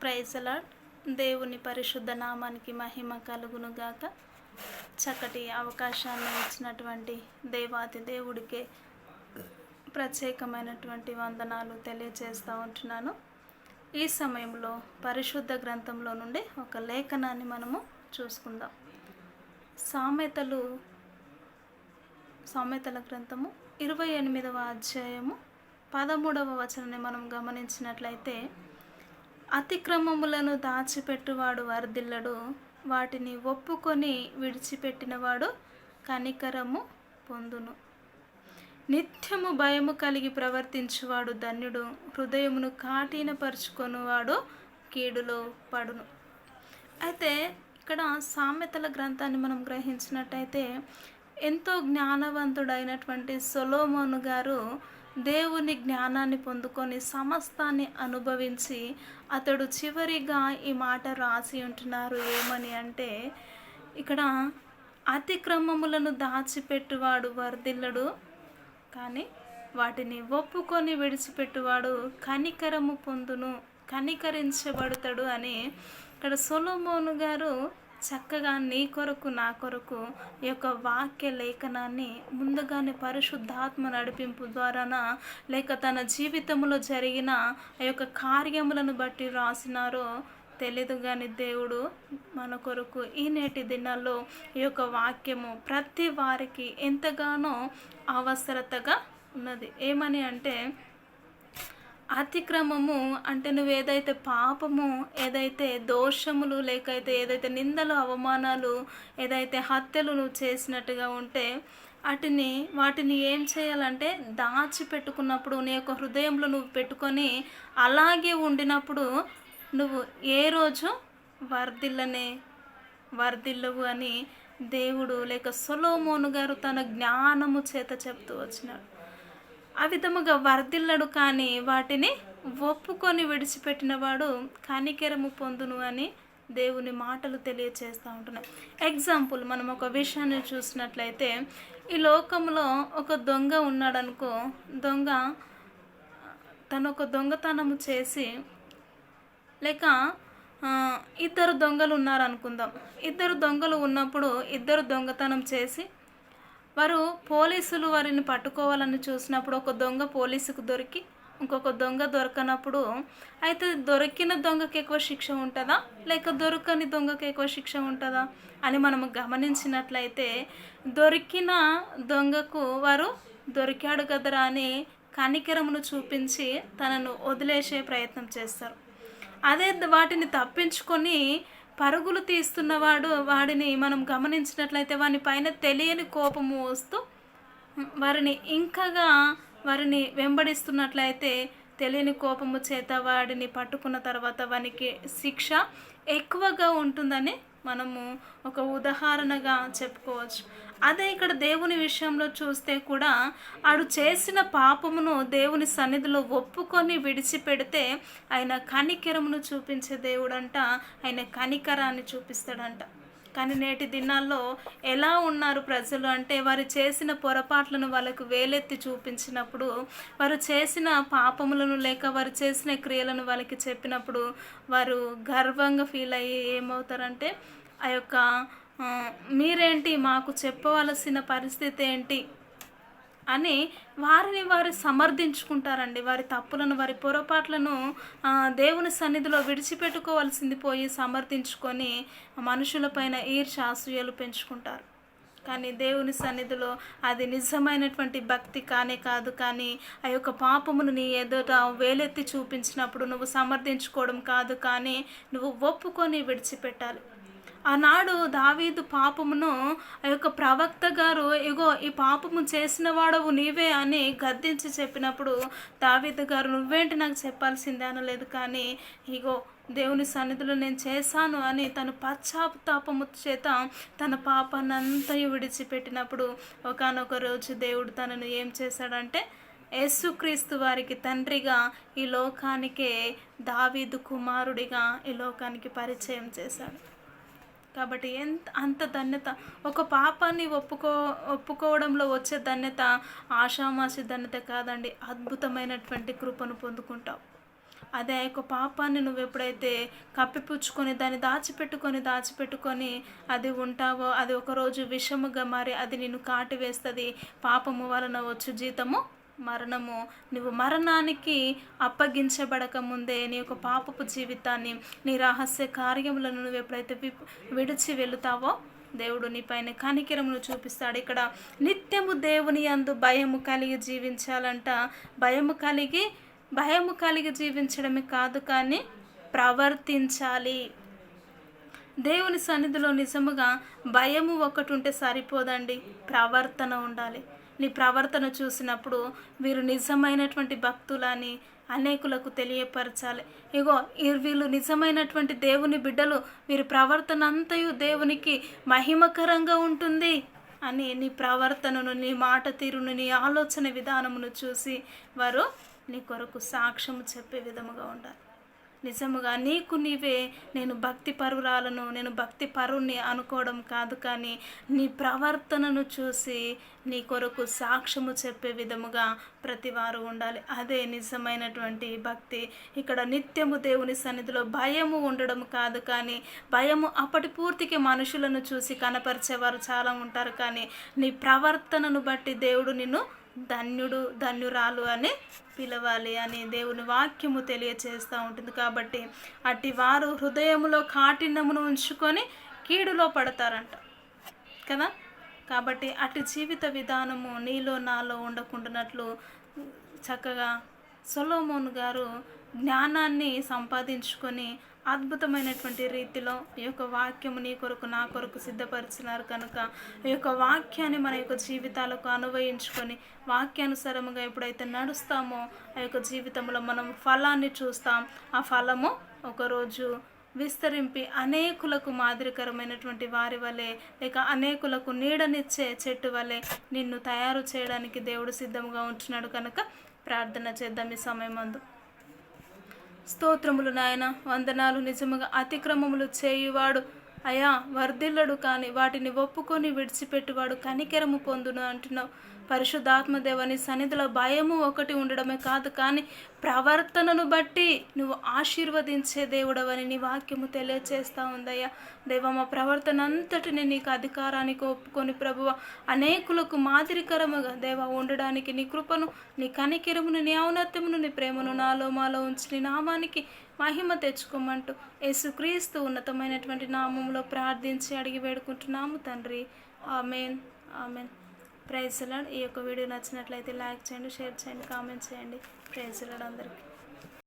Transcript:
ప్రైజలాడ్ దేవుని పరిశుద్ధ నామానికి మహిమ కలుగును గాక చక్కటి అవకాశాన్ని ఇచ్చినటువంటి దేవాతి దేవుడికే ప్రత్యేకమైనటువంటి వందనాలు తెలియజేస్తూ ఉంటున్నాను. ఈ సమయంలో పరిశుద్ధ గ్రంథంలో నుండి ఒక లేఖనాన్ని మనము చూసుకుందాం. సామెతలు సామెతల గ్రంథము ఇరవై ఎనిమిదవ అధ్యాయము పదమూడవ వచనాన్ని మనం గమనించినట్లయితే అతిక్రమములను దాచిపెట్టువాడు వరదిల్లడు వాటిని ఒప్పుకొని విడిచిపెట్టినవాడు కనికరము పొందును. నిత్యము భయము కలిగి ప్రవర్తించువాడు ధన్యుడు. హృదయమును కాఠినపరుచుకొనువాడు కీడులో పడును. అయితే ఇక్కడ సామెతల గ్రంథాన్ని మనం గ్రహించినట్టయితే ఎంతో జ్ఞానవంతుడైనటువంటి సొలోమోను గారు దేవుని జ్ఞానాన్ని పొందుకొని సమస్తాన్ని అనుభవించి అతడు చివరిగా ఈ మాట రాసి ఉంటున్నారు. ఏమని అంటే ఇక్కడ అతిక్రమములను దాచిపెట్టువాడు వర్ధిల్లడు కానీ వాటిని ఒప్పుకొని విడిచిపెట్టువాడు కనికరము పొందును కనికరించబడతాడు అని ఇక్కడ సొలోమోను గారు చక్కగా నీ కొరకు నా కొరకు ఈ యొక్క వాక్య లేఖనాన్ని ముందుగానే పరిశుద్ధాత్మ నడిపింపు ద్వారాన లేక తన జీవితంలో జరిగిన ఆ యొక్క కార్యములను బట్టి రాసినారో తెలియదు కానీ దేవుడు మన కొరకు ఈ నేటి దినాల్లో ఈ యొక్క వాక్యము ప్రతి వారికి ఎంతగానో అవసరతగా ఉన్నది. ఏమని అంటే అతిక్రమము అంటే నువ్వు ఏదైతే పాపము ఏదైతే దోషములు లేకైతే ఏదైతే నిందలు అవమానాలు ఏదైతే హత్యలు నువ్వు చేసినట్టుగా ఉంటే వాటిని వాటిని ఏం చేయాలంటే దాచిపెట్టుకున్నప్పుడు నీ యొక్క హృదయంలో నువ్వు పెట్టుకొని అలాగే ఉండినప్పుడు నువ్వు ఏ రోజు వర్ధిల్లనే వర్ధిల్లవు అని దేవుడు లేక సొలోమోను గారు తన జ్ఞానము చేత చెప్తూ వచ్చినాడు. ఆ విధముగా వరదిల్లడు కానీ వాటిని ఒప్పుకొని విడిచిపెట్టినవాడు కనికెరము పొందును అని దేవుని మాటలు తెలియచేస్తూ ఉంటున్నాయి. ఎగ్జాంపుల్ మనం ఒక విషయాన్ని చూసినట్లయితే ఈ లోకంలో ఒక దొంగ ఉన్నాడనుకో దొంగ తను ఒక దొంగతనము చేసి లేక ఇద్దరు దొంగలు ఉన్నారు అనుకుందాం ఇద్దరు దొంగలు ఉన్నప్పుడు ఇద్దరు దొంగతనం చేసి వారు పోలీసులు వారిని పట్టుకోవాలని చూసినప్పుడు ఒక దొంగ పోలీసుకు దొరికి ఇంకొక దొంగ దొరకనప్పుడు అయితే దొరికిన దొంగకి ఎక్కువ శిక్ష ఉంటుందా? లేక దొరకని దొంగకి ఎక్కువ శిక్ష ఉంటుందా? అని మనము గమనించినట్లయితే దొరికిన దొంగకు వారు దొరికాడు కదరా అని కనికరమును చూపించి తనను వదిలేసే ప్రయత్నం చేస్తారు. అదే వాటిని తప్పించుకొని పరుగులు తీస్తున్నవాడు వాడిని మనం గమనించినట్లయితే వాని పైన తెలియని కోపము వస్తూ వారిని ఇంకగా వారిని వెంబడిస్తున్నట్లయితే తెలియని కోపము చేత వాడిని పట్టుకున్న తర్వాత వానికి శిక్ష ఎక్కువగా ఉంటుందని మనము ఒక ఉదాహరణగా చెప్పుకోవచ్చు. అదే ఇక్కడ దేవుని విషయంలో చూస్తే కూడా ఆడు చేసిన పాపమును దేవుని సన్నిధిలో ఒప్పుకొని విడిచిపెడితే ఆయన కనికరమును చూపించే దేవుడంట ఆయన కనికరాన్ని చూపిస్తాడంట. కానీ నేటి దినాల్లో ఎలా ఉన్నారు ప్రజలు? అంటే వారు చేసిన పొరపాట్లను వాళ్ళకు వేలెత్తి చూపించినప్పుడు వారు చేసిన పాపములను లేక వారు చేసిన క్రియలను వాళ్ళకి చెప్పినప్పుడు వారు గర్వంగా ఫీల్ అయ్యి ఏమవుతారంటే ఆ యొక్క మీరేంటి మాకు చెప్పవలసిన పరిస్థితి ఏంటి అని వారిని వారు సమర్థించుకుంటారండి. వారి తప్పులను వారి పొరపాట్లను దేవుని సన్నిధిలో విడిచిపెట్టుకోవాల్సింది పోయి సమర్థించుకొని మనుషులపైన ఈర్ష అసూయలు పెంచుకుంటారు. కానీ దేవుని సన్నిధిలో అది నిజమైనటువంటి భక్తి కానే కాదు కానీ ఆ యొక్క పాపమును నీ ఎదుట వేలెత్తి చూపించినప్పుడు నువ్వు సమర్థించుకోవడం కాదు కానీ నువ్వు ఒప్పుకొని విడిచిపెట్టాలి. ఆనాడు దావీదు పాపమును ఆ యొక్క ప్రవక్త గారు ఇగో ఈ పాపము చేసిన వాడవు నీవే అని గద్దించి చెప్పినప్పుడు దావీదు గారు నువ్వేంటి నాకు చెప్పాల్సిందే అనలేదు కానీ ఇగో దేవుని సన్నిధిలో నేను చేశాను అని తను పశ్చాత్తాపము చేత తన పాపాన్నంతయు విడిచిపెట్టినప్పుడు ఒకనొక రోజు దేవుడు తనను ఏం చేశాడంటే యేసుక్రీస్తు వారికి తండ్రిగా ఈ లోకానికే దావీదు కుమారుడిగా ఈ లోకానికి పరిచయం చేశాడు. కాబట్టి ఎంత అంత ధన్యత. ఒక పాపాన్ని ఒప్పుకో ఒప్పుకోవడంలో వచ్చే ధన్యత ఆషామాసి ధన్యత కాదండి. అద్భుతమైనటువంటి కృపను పొందుకుంటావు. అదే ఆ యొక్క పాపాన్ని నువ్వు ఎప్పుడైతే కప్పిపుచ్చుకొని దాన్ని దాచిపెట్టుకొని దాచిపెట్టుకొని అది ఉంటావో అది ఒకరోజు విషముగా మారి అది నిన్ను కాటివేస్తుంది. పాపము వలన వచ్చు జీతము మరణము. నువ్వు మరణానికి అప్పగించబడక ముందే నీ యొక్క పాపపు జీవితాన్ని నీ రహస్య కార్యములను నువ్వు ఎప్పుడైతే విడిచి వెళుతావో దేవుడు నీ పైన కనికిరమును చూపిస్తాడు. ఇక్కడ నిత్యము దేవుని అందు భయము కలిగి జీవించాలంట. భయము కలిగి భయము కలిగి జీవించడమే కాదు కానీ ప్రవర్తించాలి. దేవుని సన్నిధిలో నిజముగా భయము ఒకటి ఉంటే సరిపోదండి. ప్రవర్తన ఉండాలి. నీ ప్రవర్తన చూసినప్పుడు వీరు నిజమైనటువంటి భక్తులని అనేకులకు తెలియపరచాలి. ఇగో వీళ్ళు నిజమైనటువంటి దేవుని బిడ్డలు వీరి ప్రవర్తన అంతయు దేవునికి మహిమకరంగా ఉంటుంది అని నీ ప్రవర్తనను నీ మాట తీరును నీ ఆలోచన విధానమును చూసి వారు నీ కొరకు సాక్ష్యము చెప్పే విధముగా ఉండాలి. నిజముగా నీకు నీవే నేను భక్తి పరురాలను నేను భక్తి పరుణ్ణి అనుకోవడం కాదు కానీ నీ ప్రవర్తనను చూసి నీ కొరకు సాక్ష్యము చెప్పే విధముగా ప్రతివారు ఉండాలి. అదే నిజమైనటువంటి భక్తి. ఇక్కడ నిత్యము దేవుని సన్నిధిలో భయము ఉండడం కాదు కానీ భయము అప్పటి పూర్తికి మనుషులను చూసి కనపరిచేవారు చాలా ఉంటారు కానీ నీ ప్రవర్తనను బట్టి దేవుడు నిన్ను ధన్యుడు ధన్యురాలు అని పిలవాలి అని దేవుని వాక్యము తెలియచేస్తూ ఉంటుంది. కాబట్టి అట్టి వారు హృదయములో కాఠిన్యమును ఉంచుకొని కీడులో పడతారంట. కదా? కాబట్టి అటు జీవిత విధానము నీలో నాలో ఉండకుండానట్లు చక్కగా సొలోమోన్ గారు జ్ఞానాన్ని సంపాదించుకొని అద్భుతమైనటువంటి రీతిలో ఈ యొక్క వాక్యము నీ కొరకు నా కొరకు సిద్ధపరిచినారు కనుక ఈ యొక్క వాక్యాన్ని మన యొక్క జీవితాలకు అనువయించుకొని వాక్యానుసారముగా ఎప్పుడైతే నడుస్తామో ఆ యొక్క జీవితంలో మనం ఫలాన్ని చూస్తాం. ఆ ఫలము ఒకరోజు విస్తరింపి అనేకులకు మాదిరికరమైనటువంటి వారి వలె లేక అనేకులకు నీడనిచ్చే చెట్టు వలె నిన్ను తయారు చేయడానికి దేవుడు సిద్ధంగా ఉంటున్నాడు కనుక ప్రార్థన చేద్దాం ఈ సమయమందు. స్తోత్రములు నాయన వందనాలు నిజముగా అతిక్రమములు చేయువాడు. అయా వర్ధిల్లడు కానీ వాటిని ఒప్పుకొని విడిచిపెట్టువాడు కనికెరము పొందును అంటున్నావు. పరిశుద్ధాత్మదేవని సన్నిధిలో భయము ఒకటి ఉండడమే కాదు కానీ ప్రవర్తనను బట్టి నువ్వు ఆశీర్వదించే దేవుడవని నీ వాక్యము తెలియచేస్తా ఉందయ్యా. దేవ మా ప్రవర్తన అంతటిని నీకు అధికారానికి ఒప్పుకొని ప్రభువ అనేకులకు మాదిరికరముగా దేవ ఉండడానికి నీ కృపను నీ కనికిరమును నీ ఔన్నత్యమును నీ ప్రేమను నాలో మాలో ఉంచి నీ నామానికి మహిమ తెచ్చుకోమంటూ యేసుక్రీస్తు ఉన్నతమైనటువంటి నామంలో ప్రార్థించి అడిగి వేడుకుంటున్నాము తండ్రి. ఆమెన్. ఆమెన్. ప్రైజ్లాడ్ ఈ యొక్క వీడియో నచ్చినట్లయితే లైక్ చేయండి షేర్ చేయండి కామెంట్ చేయండి. ప్రైజ్లాడ్ అందరికీ.